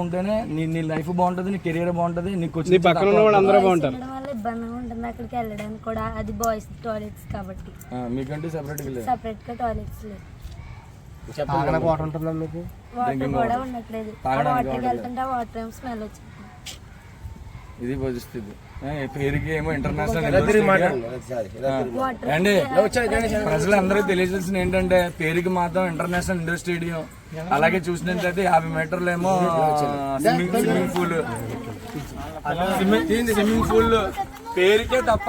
ఉంటేనే నీ నీ లైఫ్ బాగుంటది నీ కెరియర్ బాగుంటది నీకు నీ పక్కన ఉన్న వాళ్ళు అందరూ బాగుంటారు. వల్ల ఇబ్బందిగా ఉంటుంది. అక్కడికి వెళ్ళడానికి కూడా అది బాయ్స్ టాయిలెట్స్ కాబట్టి. మీకంటే సెపరేట్ లేదు. సపరేట్గా టాయిలెట్స్ తాగడానికి వాటర్ ఉంటుందా మీకు? వాటర్ కూడా ఉండట్లేదు. వాటర్కి వెళ్తుంటే ఆ వాటర్ ఏమో స్మెల్ వచ్చింది? ఇది పరిస్థితి ఏ, పేరుకి ఏమో ఇంటర్నేషనల్ వాటర్ అండి ప్రజలందరికీ తెలియజేసిన ఏంటంటే పేరుకి మాత్రం ఇంటర్నేషనల్ ఇండోర్ స్టేడియం అలాగే చూసినట్లయితే యాభై మీటర్లు ఏమో swimming swimming pool. Swimming swimming pool పేరుకే తప్ప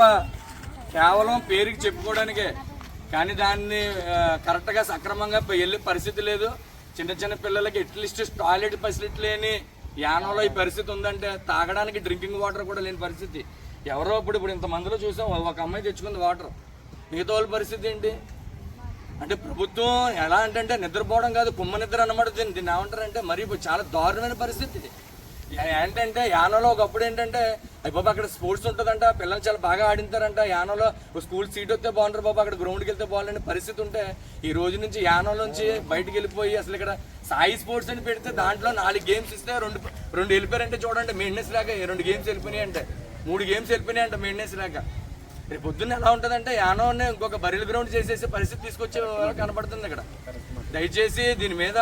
కేవలం పేరుకి చెప్పుకోవడానికే. కానీ దాన్ని కరెక్ట్గా సక్రమంగా వెళ్ళే పరిస్థితి లేదు. చిన్న చిన్న పిల్లలకి అట్లీస్ట్ టాయిలెట్ ఫెసిలిటీ లేని యానంలో ఈ పరిస్థితి ఉందంటే తాగడానికి డ్రింకింగ్ వాటర్ కూడా లేని పరిస్థితి. ఎవరో ఇప్పుడు ఇప్పుడు ఇంతమందిలో చూసాం ఒక అమ్మాయి తెచ్చుకుంది వాటర్. మిగతా వాళ్ళ పరిస్థితి ఏంటి? అంటే ప్రభుత్వం ఎలా అంటే నిద్రపోవడం కాదు కుమ్మ నిద్ర అన్నమాట దీన్ని. దీన్ని ఏమంటారంటే మరి ఇప్పుడు చాలా దారుణమైన పరిస్థితి. ఏంటంటే యానోలో ఒకప్పుడు ఏంటంటే అయ్యి బాబు అక్కడ స్పోర్ట్స్ ఉంటుందంట పిల్లలు చాలా బాగా ఆడింతారంట. యానోలో ఒక స్కూల్ సీట్ వస్తే బాగుంటారు బాబు అక్కడ గ్రౌండ్కి వెళ్తే బాగుండే పరిస్థితి ఉంటే ఈ రోజు నుంచి యానో నుంచి బయటకు వెళ్ళిపోయి అసలు ఇక్కడ సాయి స్పోర్ట్స్ అని పెడితే దాంట్లో నాలుగు గేమ్స్ ఇస్తే రెండు రెండు వెళ్ళిపోయారంటే చూడండి మెయింటెనెన్స్ లాగా. ఈ రెండు గేమ్స్ వెళ్ళిపోయినాయి అంటే మూడు గేమ్స్ వెళ్ళిపోయినాయి అంట మెయింటెనెన్స్ లాగా. రేపు పొద్దున్న ఎలా ఉంటుందంటే యానోనే ఇంకొక బరిల్ గ్రౌండ్ చేసేసి పరిస్థితి తీసుకొచ్చే వాళ్ళకి కనబడుతుంది ఇక్కడ. దయచేసి దీని మీద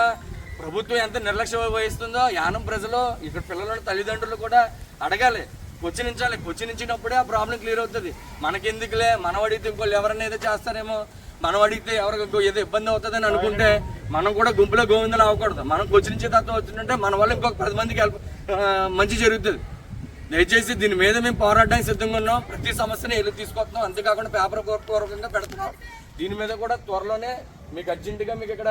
ప్రభుత్వం ఎంత నిర్లక్ష్యం వహిస్తుందో యానం ప్రజలు ఇక్కడ పిల్లల తల్లిదండ్రులు కూడా అడగాలి. క్వశ్చనించాలి క్వశ్చనించినప్పుడే ఆ ప్రాబ్లం క్లియర్ అవుతుంది. మనకెందుకులే? మనం అడిగితే ఇంకోళ్ళు ఎవరైనా ఏదో చేస్తారేమో. మనం అడిగితే ఎవరికి ఏదో ఇబ్బంది అవుతుందని అనుకుంటే మనం కూడా గుంపులో గోవిందలు అవ్వకూడదు. మనం క్వశ్చనించే తత్వం వచ్చిందంటే మన వల్ల ఇంకొక పది మందికి మంచి జరుగుతుంది. దయచేసి దీని మీద మేము పోరాడడానికి సిద్ధంగా ఉన్నాం. ప్రతి సమస్యని ఎల్లు తీసుకొస్తున్నాం. అంతేకాకుండా పేపర్ పూర్వకంగా పెడుతున్నాం. దీని మీద కూడా త్వరలోనే మీకు అర్జెంటుగా మీకు ఇక్కడ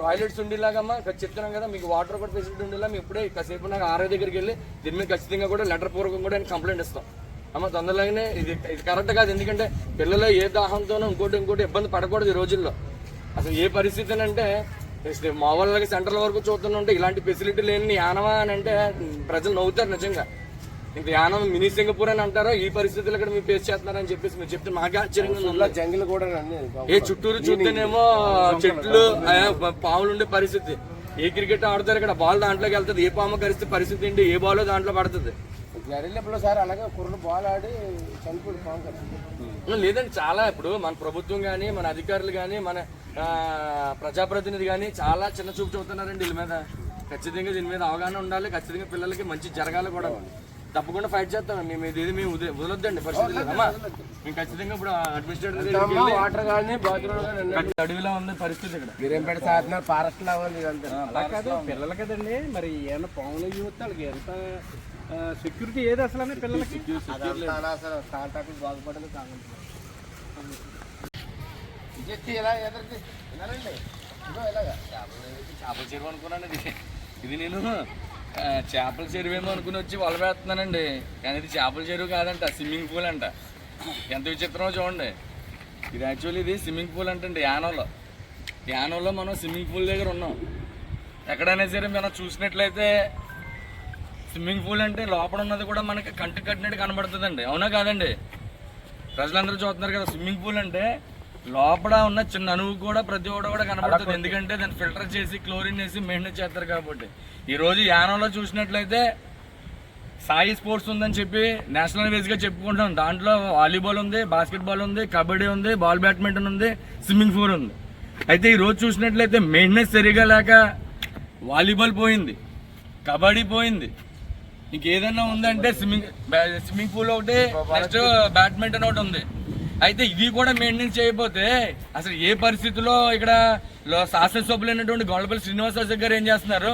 టాయిలెట్స్ ఉండేలాగమ్మా. చెప్తున్నాం కదా మీకు వాటర్ కూడా ఫెసిలిటీ ఉండేలా మేము ఇప్పుడే కాసేపు నాకు ఆరో దగ్గరికి వెళ్ళి దీని మీద ఖచ్చితంగా కూడా లెటర్ పూర్వకం కూడా కంప్లైంట్ ఇస్తాం. అమ్మ తొందరలోనే ఇది ఇది కరెక్ట్ కాదు. ఎందుకంటే పిల్లలు ఏ దాహంతోనో ఇంకోటి ఇంకోటి ఇబ్బంది పడకూడదు ఈ రోజుల్లో. అసలు ఏ పరిస్థితి అంటే మామూలుగా సెంట్రల్ వరకు చూస్తుంటే ఇలాంటి ఫెసిలిటీ లేని యానమా అని అంటే ప్రజలు నవ్వుతారు నిజంగా. ఇంత యానం మినీ సింగపూర్ అని అంటారో ఈ పరిస్థితులు ఇక్కడ మీరు ఫేస్ చేస్తున్నారని చెప్పేసి మీరు చెప్తే మాకే ఆశ్చర్యంగా. జంగిల్ కూడా ఏ చుట్టూరు చూస్తేనేమో చెట్లు పాములు ఉండే పరిస్థితి. ఏ క్రికెట్ ఆడతారు ఇక్కడ? బాల్ దాంట్లోకి వెళ్తుంది. ఏ పాము కరిస్తే పరిస్థితి ఏంటి? ఏ బాల్ దాంట్లో పడుతుంది? జరిగినప్పుడు సార్ అలాగే కుర్రలు బాల్ ఆడి చనిపోయి పాము కదా లేదండి చాలా ఇప్పుడు మన ప్రభుత్వం కానీ మన అధికారులు కానీ మన ప్రజాప్రతినిధి కానీ చాలా చిన్న చూపు చూస్తున్నారండి వీళ్ళ మీద. ఖచ్చితంగా దీని మీద అవగాహన ఉండాలి. ఖచ్చితంగా పిల్లలకి మంచి జరగాలి కూడా. తప్పకుండా ఫైట్ చేస్తాం. మేము ఇది ఇది మేము వదిలే- వదలొద్దండి పరిస్థితి లేదమ్మా మేము ఖచ్చితంగా ఇప్పుడు అడ్మినిస్ట్రేటర్ వాటర్ కానీ బాత్రూమ్ అడవిలో ఉంది పరిస్థితి ఇక్కడ. గిరంపేట సాధన ఫారెస్ట్ లా ఉంది అలా కాదు పిల్లలు కదండి. మరి ఏమైనా పాములు చూస్తే వాళ్ళకి ఎంత సెక్యూరిటీ ఏది అసలు అని పిల్లలకి? అసలు కాంటాక్ట్ బాగుపడింది ఇది ఇలా ఎదురుకి? ఇదో ఇలాగా. చేపల చెరువు అనుకున్నాను ఇది ఇది నేను చేపల చెరువు ఏమో అనుకుని వచ్చి వల వేస్తున్నానండి. కానీ ఇది చేపల చెరువు కాదంట స్విమ్మింగ్ పూల్ అంట. ఎంత విచిత్రమో చూడండి. ఇది యాక్చువల్లీ ఇది స్విమ్మింగ్ పూల్ అంటండి యానంలో. యానంలో మనం స్విమ్మింగ్ పూల్ దగ్గర ఉన్నాం. ఎక్కడైనా సరే మనం చూసినట్లయితే స్విమ్మింగ్ పూల్ అంటే లోపల ఉన్నది కూడా మనకి కంటి కట్టినట్టు కనబడుతుందండి. అవునా కాదండి? ప్రజలందరూ చూస్తున్నారు కదా స్విమ్మింగ్ పూల్ అంటే లోపల ఉన్న చిన్న అణువు కూడా ప్రతి ఒక్కటి కూడా కనబడుతుంది. ఎందుకంటే దాన్ని ఫిల్టర్ చేసి క్లోరిన్ వేసి మెయింటైన్ చేస్తారు కాబట్టి. ఈ రోజు యానంలో చూసినట్లయితే సాయి స్పోర్ట్స్ ఉందని చెప్పి నేషనల్ వైజ్గా చెప్పుకుంటాం దాంట్లో వాలీబాల్ ఉంది బాస్కెట్ బాల్ ఉంది కబడ్డీ ఉంది బాల్ బ్యాడ్మింటన్ ఉంది స్విమ్మింగ్ పూల్ ఉంది. అయితే ఈ రోజు చూసినట్లయితే మెయింటెనెన్స్ సరిగా లేక వాలీబాల్ పోయింది కబడ్డీ పోయింది. ఇంకేదైనా ఉందంటే స్విమ్మింగ్ స్విమ్మింగ్ పూల్ ఒకటి నెక్స్ట్ బ్యాడ్మింటన్ ఒకటి ఉంది. అయితే ఇవి కూడా మెయింటైన్ చేయకపోతే అసలు ఏ పరిస్థితిలో ఇక్కడ లో- శాసనసభ్యులైనటువంటి గొల్లపల్లి శ్రీనివాసరావు గారు ఏం చేస్తున్నారు?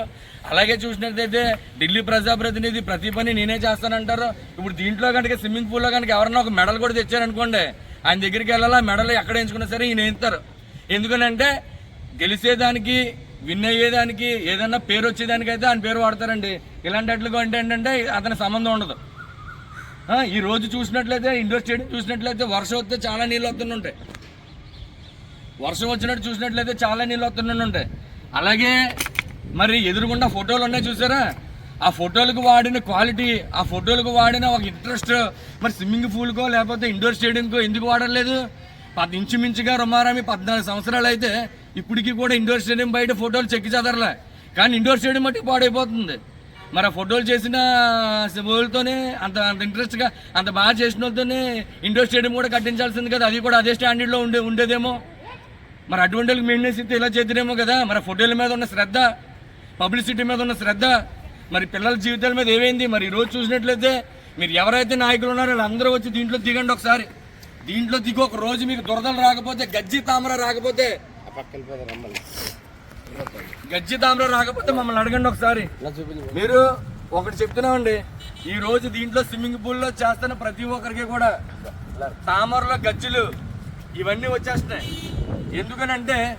అలాగే చూసినట్లయితే ఢిల్లీ ప్రజాప్రతినిధి ప్రతి పని నేనే చేస్తానంటారు. ఇప్పుడు దీంట్లో కనుక స్విమ్మింగ్ పూల్లో కనుక ఎవరన్నా ఒక మెడల్ కూడా తెచ్చారనుకోండి ఆయన దగ్గరికి వెళ్ళాలా మెడల్ ఎక్కడ ఎంచుకున్నా సరే ఈయన ఎంతారు ఎందుకనంటే గెలిచేదానికి విన్ అయ్యేదానికి ఏదన్నా పేరు వచ్చేదానికైతే ఆయన పేరు వాడతారండి. ఇలాంటి వాటికి అంటే ఏంటంటే అతని సంబంధం ఉండదు. ఈ రోజు చూసినట్లయితే ఇండోర్ స్టేడియం చూసినట్లయితే వర్షం వస్తే చాలా నీళ్ళు వస్తుంటాయి వర్షం వచ్చినట్టు చూసినట్లయితే చాలా నీళ్ళు వస్తుంటాయి అలాగే మరి ఎదురుగుండా ఫోటోలు ఉన్నాయి చూసారా? ఆ ఫోటోలకు వాడిన క్వాలిటీ ఆ ఫోటోలకు వాడిన ఒక ఇంట్రెస్ట్ మరి స్విమ్మింగ్ పూల్కో లేకపోతే ఇండోర్ స్టేడియంకో ఎందుకు వాడలేదు పది ఇంచుమించుగా రుమారామి పద్నాలుగు సంవత్సరాలు అయితే ఇప్పటికీ కూడా ఇండోర్ స్టేడియం బయట ఫోటోలు చెక్కి చదరలే. కానీ ఇండోర్ స్టేడియం మట్టి పాడైపోతుంది. మరి ఆ ఫోటోలు చేసిన వాళ్ళతోనే అంత అంత ఇంట్రెస్ట్గా అంత బాగా చేసిన వాళ్ళతోనే ఇండోర్ స్టేడియం కూడా కట్టించాల్సింది కదా. అది కూడా అదే స్టాండర్డ్లో ఉండే ఉండేదేమో. మరి అటువంటి వాళ్ళకి మెయింటెనెన్స్ ఇస్తే ఇలా చేద్దరేమో కదా. మరి ఫోటోల మీద ఉన్న శ్రద్ధ పబ్లిసిటీ మీద ఉన్న శ్రద్ధ మరి పిల్లల జీవితాల మీద ఏమైంది? మరి ఈరోజు చూసినట్లయితే మీరు ఎవరైతే నాయకులు ఉన్నారో వాళ్ళందరూ వచ్చి దీంట్లో దిగండి ఒకసారి. దీంట్లో దిగి ఒక రోజు మీకు దురదలు రాకపోతే గజ్జి తామర రాకపోతే పక్కన గజ్జి దాంలో రాకపోతే మమ్మల్ని అడగండి ఒకసారి. మీరు ఒకటి చెప్తున్నామండి ఈ రోజు దీంట్లో స్విమ్మింగ్ పూల్లో చేస్తున్న ప్రతి ఒక్కరికి కూడా తామరలో గజ్జులు ఇవన్నీ వచ్చేస్తున్నాయి. ఎందుకనంటే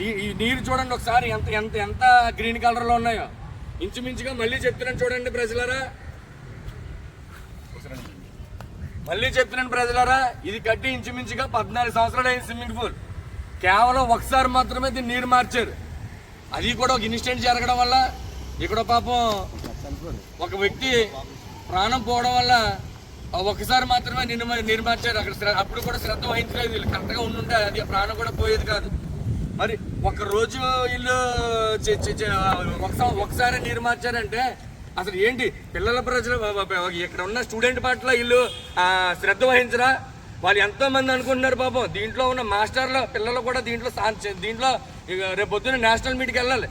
ఈ- ఈ నీరు చూడండి ఒకసారి ఎంత ఎంత ఎంత గ్రీన్ కలర్లో ఉన్నాయో. ఇంచుమించుగా మళ్ళీ చెప్తున్నాను చూడండి ప్రజలారా. మళ్ళీ చెప్తున్నాను ప్రజలారా ఇది కట్టి ఇంచుమించుగా పద్నాలుగు సంవత్సరాలు అయింది స్విమ్మింగ్ పూల్. కేవలం ఒకసారి మాత్రమే దీన్ని నీరు మార్చారు. అది కూడా ఒక ఇన్సిడెంట్ జరగడం వల్ల ఇక్కడ పాపం ఒక వ్యక్తి ప్రాణం పోవడం వల్ల ఒకసారి మాత్రమే నిన్ను నీరు మార్చారు. అక్కడ అప్పుడు కూడా శ్రద్ధ వహించలేదు. వీళ్ళు కరెక్ట్గా ఉండుంటే అది ఆ ప్రాణం కూడా పోయేది కాదు. మరి ఒక రోజు వీళ్ళు ఒకసారి నీరు మార్చారంటే అసలు ఏంటి? పిల్లల ప్రజలు ఇక్కడ ఉన్న స్టూడెంట్ పట్ల వీళ్ళు శ్రద్ధ వహించరా? వాళ్ళు ఎంతో మంది అనుకుంటున్నారు పాపం. దీంట్లో ఉన్న మాస్టర్లు పిల్లలు కూడా దీంట్లో చే- దీంట్లో రేపు పొద్దున్న నేషనల్ మీట్కి వెళ్ళాలి.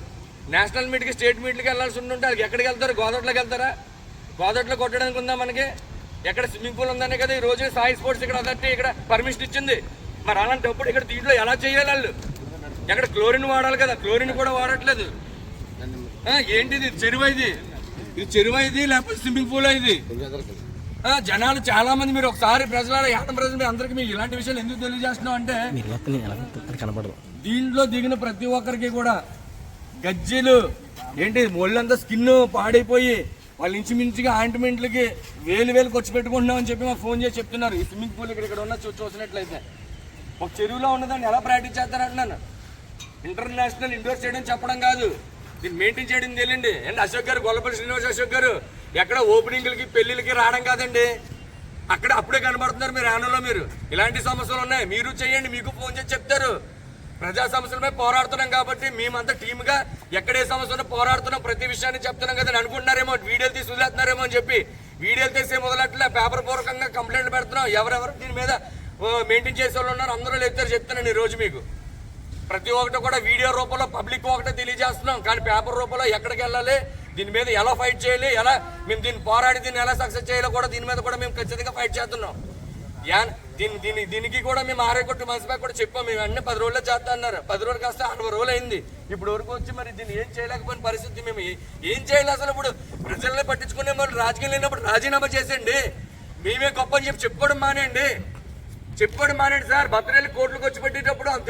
నేషనల్ మీట్కి స్టేట్ మీట్కి వెళ్ళాల్సి ఉంటుంటే వాళ్ళకి ఎక్కడికి వెళ్తారు? గోదావరిలోకి వెళ్తారా? గోదావరిలో కొట్టడానికి ఉందా మనకి? ఎక్కడ స్విమ్మింగ్ పూల్ ఉందనే కదా ఈ రోజు సాయి స్పోర్ట్స్ ఇక్కడ అదట్టి ఇక్కడ పర్మిషన్ ఇచ్చింది. మరి అలాంటప్పుడు ఇక్కడ దీంట్లో ఎలా చేయాలి వాళ్ళు? ఎక్కడ క్లోరిన్ వాడాలి కదా. క్లోరిన్ కూడా వాడట్లేదు. ఏంటిది? ఇది చెరువు ఇది ఇది చెరువు ఇది లేకపోతే స్విమ్మింగ్ పూల్ ఇది జనాలు చాలా మంది మీరు ఒకసారి ప్రజల యానం ప్రజలు మీ అందరికీ మీకు ఇలాంటి విషయాలు ఎందుకు తెలియజేస్తున్నాం అంటే కనపడదు దీంట్లో దిగిన ప్రతి ఒక్కరికి కూడా గజ్జెలు ఏంటి ఒళ్ళంతా స్కిన్ పాడైపోయి వాళ్ళు ఇంచుమించుగా ఆయింట్మెంట్లకి వేలు వేలు ఖర్చు పెట్టుకుంటున్నాం అని చెప్పి మాకు ఫోన్ చేసి చెప్తున్నారు. ఈ స్విమ్మింగ్ పూల్ ఇక్కడ ఇక్కడ ఉన్న చూసినట్లయితే. ఒక చెరువులో ఉన్నదాన్ని ఎలా ప్రాక్టీస్ చేస్తారంటున్నాను ఇంటర్నేషనల్ ఇండోర్ స్టేడియం చెప్పడం కాదు. దీన్ని మెయింటైన్ చేయడం తెలియండి అండ్ అశోక్ గారు గొల్లపల్లి శ్రీనివాస్ అశోక్ గారు? ఎక్కడ ఓపెనింగ్లకి పెళ్ళిళ్ళకి రావడం కాదండి. అక్కడ అప్పుడే కనబడుతున్నారు మీరు యానంలో మీరు. ఇలాంటి సమస్యలు ఉన్నాయి. మీరు చేయండి మీకు ఫోన్ చేసి చెప్తారు. ప్రజా సమస్యలపై పోరాడుతున్నాం కాబట్టి మేమంతా టీమ్గా ఎక్కడ ఏ సమస్య పోరాడుతున్నాం. ప్రతి విషయాన్ని చెప్తున్నాం కదా అనుకుంటున్నారేమో వీడియోలు తీసి వదిలేస్తున్నారేమో అని చెప్పి. వీడియోలు తీసే మొదలట్లే పేపర్ పూర్వకంగా కంప్లైంట్ పెడుతున్నాం. ఎవరెవరు దీని మీద మెయింటైన్ చేసే వాళ్ళు ఉన్నారు. అందరూ లేస్తారు చెప్తున్నాను ఈ రోజు మీకు. ప్రతి ఒక్కటి కూడా వీడియో రూపంలో పబ్లిక్ ఒకటే తెలియజేస్తున్నాం. కానీ పేపర్ రూపంలో ఎక్కడికి వెళ్ళాలి? దీని మీద ఎలా ఫైట్ చేయాలి? ఎలా మేము దీన్ని పోరాడి దీన్ని ఎలా సక్సెస్ చేయాలో కూడా దీని మీద కూడా మేము ఖచ్చితంగా ఫైట్ చేస్తున్నాం. యా దీని దీని దీనికి కూడా మేము ఆరే మనసుపై కూడా చెప్పాం. మేము అన్ని పది రోజుల్లో చేస్తా అన్నారు. పది రోజులు కాస్త అరవై రోజులు అయింది. ఇప్పుడు వరకు వచ్చి మరి దీన్ని ఏం చేయలేకపోయిన పరిస్థితి మేము ఏం చేయాలి అసలు ఇప్పుడు? ప్రజల్ని పట్టించుకునే వాళ్ళు రాజకీయం లేనప్పుడు రాజీనామా చేసేయండి. మేమే గొప్ప అని చెప్పి చెప్పుకోవడం మానేయండి. చెప్పుకోవడం మానేయండి సార్. భద్రాలు కోర్టులకు వచ్చి పెట్టేటప్పుడు అంత